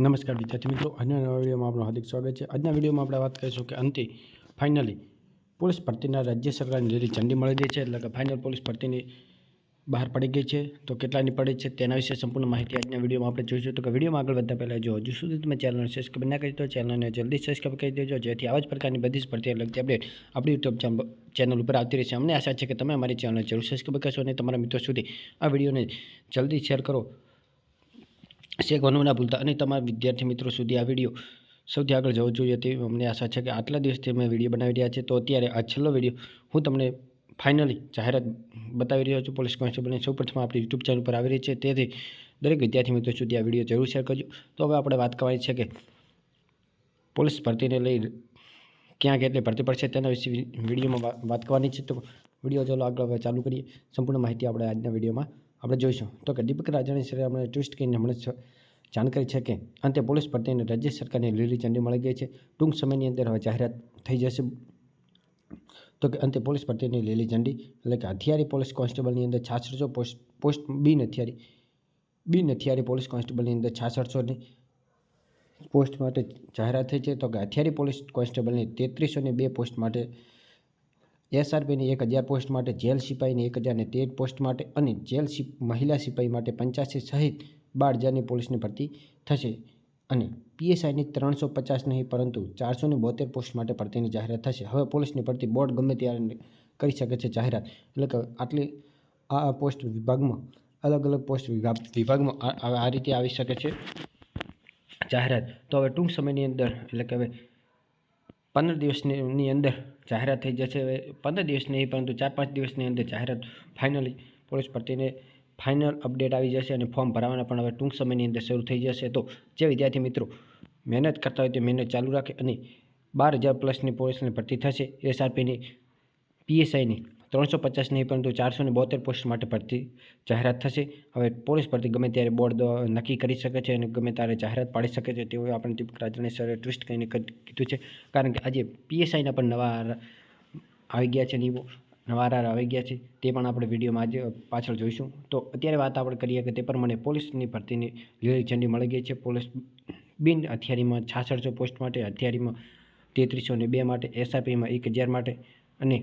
નમસ્કાર વિદ્યાર્થી મિત્રો, આજના નવા વિડીયોમાં આપણું હાર્દિક સ્વાગત છે. આજના વિડીયોમાં આપણે વાત કરીશું કે અંતે ફાઇનલી પોલીસ ભરતીના રાજ્ય સરકારની લીલી ઝંડી મળી ગઈ છે. એટલે કે ફાઇનલ પોલીસ ભરતીની બહાર પડી ગઈ છે. તો કેટલાની પડી છે તેના વિશે સંપૂર્ણ માહિતી આજના વિડીયોમાં આપણે જોઈશું. તો કે વિડીયોમાં આગળ વધતા પહેલાં જો હજુ સુધી તમે ચેનલને સબસ્ક્રાઈબ ના કરી દો ચેનલને જલ્દી સબસ્ક્રાઈબ કરી દેજો. જેથી આવા જ પ્રકારની બધી જ ભરતી લગતી અપડેટ આપણી યુટ્યુબ ચેનલ ઉપર આવતી રહેશે. અમને આશા છે કે તમે અમારી ચેનલને જરૂર સબસ્ક્રાઈબ કરશો અને તમારા મિત્રો સુધી આ વિડીયોને જલ્દી શેર કરો. શેક બનવું ના ભૂલતા અને તમારા વિદ્યાર્થી મિત્રો સુધી આ વીડિયો સૌથી આગળ જવો જોઈએ તેવી અમને આશા છે કે આટલા દિવસથી અમે વીડિયો બનાવી રહ્યા છે તો અત્યારે આ છેલ્લો વીડિયો હું તમને ફાઇનલી જાહેરાત બતાવી રહ્યો છું. પોલીસ કોન્સ્ટેબલની સૌપ્રથમ આપણી યુટ્યુબ ચેનલ પર આવી રહી છે. તેથી દરેક વિદ્યાર્થી મિત્રો સુધી આ વીડિયો જરૂર શેર કરજો. તો હવે આપણે વાત કરવાની છે કે પોલીસ ભરતીને લઈ ક્યાં કેટલી ભરતી પડશે તેના વિશે વિડીયોમાં વાત કરવાની છે. તો વીડિયો ચાલો આગળ ચાલુ કરીએ. સંપૂર્ણ માહિતી આપણે આજના વિડીયોમાં આપણે જોઈશું. તો કે દીપક રાજાણી સરે આપણે ટ્વિસ્ટ કરીને હમણાં જાણકારી છે કે અંતે પોલીસ ભરતીને રાજ્ય સરકારની લીલી ઝંડી મળી ગઈ છે. ટૂંક સમયની અંદર હવે જાહેરાત થઈ જશે. તો કે અંતે પોલીસ ભરતીની લીલી ઝંડી, એટલે કે હથિયારી પોલીસ કોન્સ્ટેબલની અંદર છાસઠસો પોસ્ટ પોસ્ટ બિન હથિયારી બિન હથિયારી પોલીસ કોન્સ્ટેબલની અંદર છાસઠસોની પોસ્ટ માટે જાહેરાત થઈ છે. તો કે હથિયારી પોલીસ કોન્સ્ટેબલની તેત્રીસોની બે પોસ્ટ માટે એસઆરપીની એક હજાર પોસ્ટ માટે, જેલ સિપાહીની એક હજારને તેર પોસ્ટ માટે અને જેલ મહિલા સિપાહી માટે પંચ્યાસી સહિત બાર હજારની પોલીસની ભરતી થશે. અને પીએસઆઈની ત્રણસો પચાસ નહીં, પરંતુ ચારસોની બોતેર પોસ્ટ માટે ભરતીની જાહેરાત થશે. હવે પોલીસની ભરતી બોર્ડ ગમે ત્યારે કરી શકે છે જાહેરાત. એટલે કે આટલી આ પોસ્ટ વિભાગમાં, અલગ અલગ પોસ્ટ વિભાગ વિભાગમાં આ રીતે આવી શકે છે જાહેરાત. તો હવે ટૂંક સમયની અંદર, એટલે કે હવે પંદર દિવસની અંદર જાહેરાત થઈ જશે. પંદર દિવસ નહીં, પરંતુ ચાર પાંચ દિવસની અંદર જાહેરાત ફાઇનલી પોલીસ ભરતીને ફાઇનલ અપડેટ આવી જશે અને ફોર્મ ભરાવાના પણ હવે ટૂંક સમયની અંદર શરૂ થઈ જશે. તો જે વિદ્યાર્થી મિત્રો મહેનત કરતા હોય તે મહેનત ચાલુ રાખે અને બાર હજાર પ્લસની પોલીસની ભરતી થશે. એસઆરપીની પીએસઆઈની ત્રણસો પચાસ નહીં, પરંતુ ચારસો ને બોતેર પોસ્ટ માટે ભરતી જાહેરાત થશે. હવે પોલીસ ભરતી ગમે ત્યારે બોર્ડ નક્કી કરી શકે છે અને ગમે ત્યારે જાહેરાત પાડી શકે છે તેવું આપણે દીપક રાજને સરે ટ્વિસ્ટ કરીને કીધું છે. કારણ કે આજે પીએસઆઈના પણ નવા આવી ગયા છે નિયમો નવા રાર આવી ગયા છે. તે પણ આપણે વિડીયોમાં આજે પાછળ જોઈશું. તો અત્યારે વાત આપણે કરીએ કે તે પ્રમાણે પોલીસની ભરતીની લીલી ઝંડી મળી ગઈ છે. પોલીસ બિન હથિયારીમાં છાસઠસો પોસ્ટ માટે, હથિયારીમાં તેત્રીસો ને બે માટે, એસઆરપીમાં એક હજાર માટે અને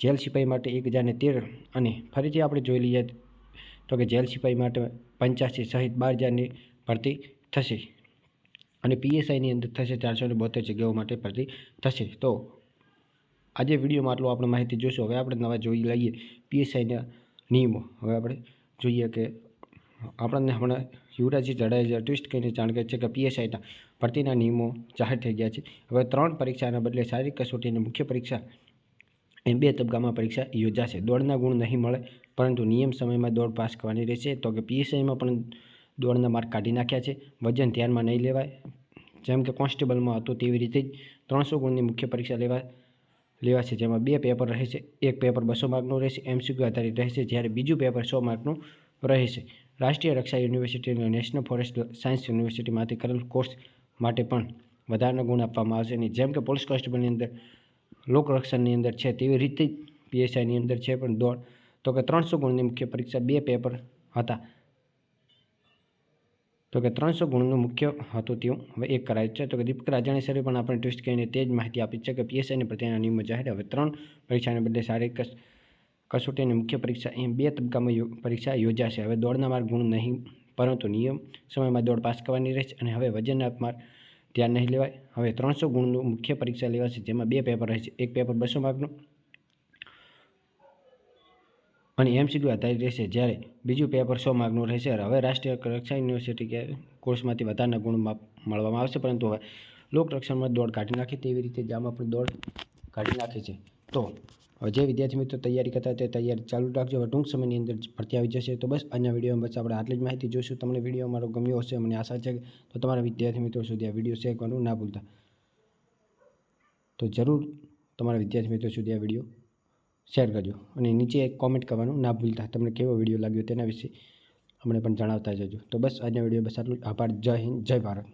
જેલ સિપાહી માટે એક હજારને તેર અને ફરીથી આપણે જોઈ લઈએ તો કે જેલ સિપાહી માટે પંચ્યાસી સહિત બાર હજારની ભરતી થશે અને પીએસઆઈની અંદર થશે ચારસો ને બોતેર જગ્યાઓ માટે ભરતી થશે. તો આજે વિડીયોમાં આટલું આપણે માહિતી જોઈશું. હવે આપણે નવા જોઈ લઈએ પીએસઆઈના નિયમો. હવે આપણે જોઈએ કે આપણને હમણાં યુવરાજી જાડેજા ટ્વિસ્ટ કરીને જાણકારી છે કે પીએસઆઈના ભરતીના નિયમો જાહેર થઈ ગયા છે. હવે ત્રણ પરીક્ષાના બદલે શારીરિક કસોટીની મુખ્ય પરીક્ષા એમ બે તબક્કામાં પરીક્ષા યોજાશે. દોડના ગુણ નહીં મળે, પરંતુ નિયમ સમયમાં દોડ પાસ કરવાની રહેશે. તો કે પીએસઆઈમાં પણ દોડના માર્ક કાઢી નાખ્યા છે. વજન ધ્યાનમાં નહીં લેવાય. જેમ કે કોન્સ્ટેબલમાં હતું તેવી રીતે જ ત્રણસો ગુણની મુખ્ય પરીક્ષા લેવા, લેવાશે, જેમાં બે પેપર રહેશે. એક પેપર બસો માર્કનું રહેશે. એમસીક્યુ આધારિત રહેશે, જ્યારે બીજું પેપર સો માર્કનું રહેશે. રાષ્ટ્રીય રક્ષા યુનિવર્સિટી અને નેશનલ ફોરેસ્ટ સાયન્સ યુનિવર્સિટીમાંથી કરેલ કોર્સ માટે પણ વધારાના ગુણ આપવામાં આવશે. અને જેમ કે પોલીસ કોન્સ્ટેબલની અંદર લોકરક્ષણની અંદર છે તેવી રીતે પીએસઆઈની અંદર છે પણ દોડ તો કે ત્રણસો ગુણની મુખ્ય પરીક્ષા બે પેપર હતા. તો કે ત્રણસો ગુણનું મુખ્ય હતું તેવું હવે એક કરાયું છે. તો કે દીપક રાજાણી સરે પણ આપણે ટ્વિસ્ટ કરીને તે જ માહિતી આપી છે કે પીએસઆઈની પ્રત્યેના નિયમો જાહેર. હવે ત્રણ પરીક્ષાને બદલે શારીરિક કસ- કસોટીની મુખ્ય પરીક્ષા એમ બે તબક્કામાં પરીક્ષા યોજાશે. હવે દોડના માર્ગ ગુણ નહીં, પરંતુ નિયમ સમયમાં દોડ પાસ કરવાની રહેશે અને હવે વજનના માર્ક ધ્યાન નહીં લેવાય. હવે ત્રણસો ગુણનું મુખ્ય પરીક્ષા લેવાશે, જેમાં બે પેપર રહેશે એક પેપર બસો માર્કનું અને એમસીક્યુ આધારિત રહેશે. જ્યારે બીજું પેપર સો માર્કનું રહેશે. હવે રાષ્ટ્રીય રક્ષા યુનિવર્સિટી કોર્સમાંથી વધારાના ગુણ મળવામાં આવશે. પરંતુ હવે લોકરક્ષણમાં દોડ કાઢી નાખી તેવી રીતે જામાં પણ દોડ કાઢી નાખી છે. તો જે વિદ્યાર્થી મિત્રો તૈયારી કરતા તે તૈયારી ચાલુ રાખજો. ટૂંક સમયની અંદર ભરતી આવી જશે. તો બસ અન્ય વિડીયોમાં બસ આપણે આટલી જ માહિતી જોઈશું. તમને વીડિયો મારો ગમ્યો હશે, મને આશા છે તો તમારા વિદ્યાર્થી મિત્રો સુધી આ વીડિયો શેર કરવાનું ના ભૂલતા. તો જરૂર તમારા વિદ્યાર્થી મિત્રો સુધી આ વીડિયો શેર કરજો અને નીચે એક કોમેન્ટ કરવાનું ના ભૂલતા. તમને કેવો વીડિયો લાગ્યો તેના વિશે અમને પણ જણાવતા જજો. તો બસ આજના વીડિયો બસ આટલું આભાર. જય હિન્દ. જય ભારત.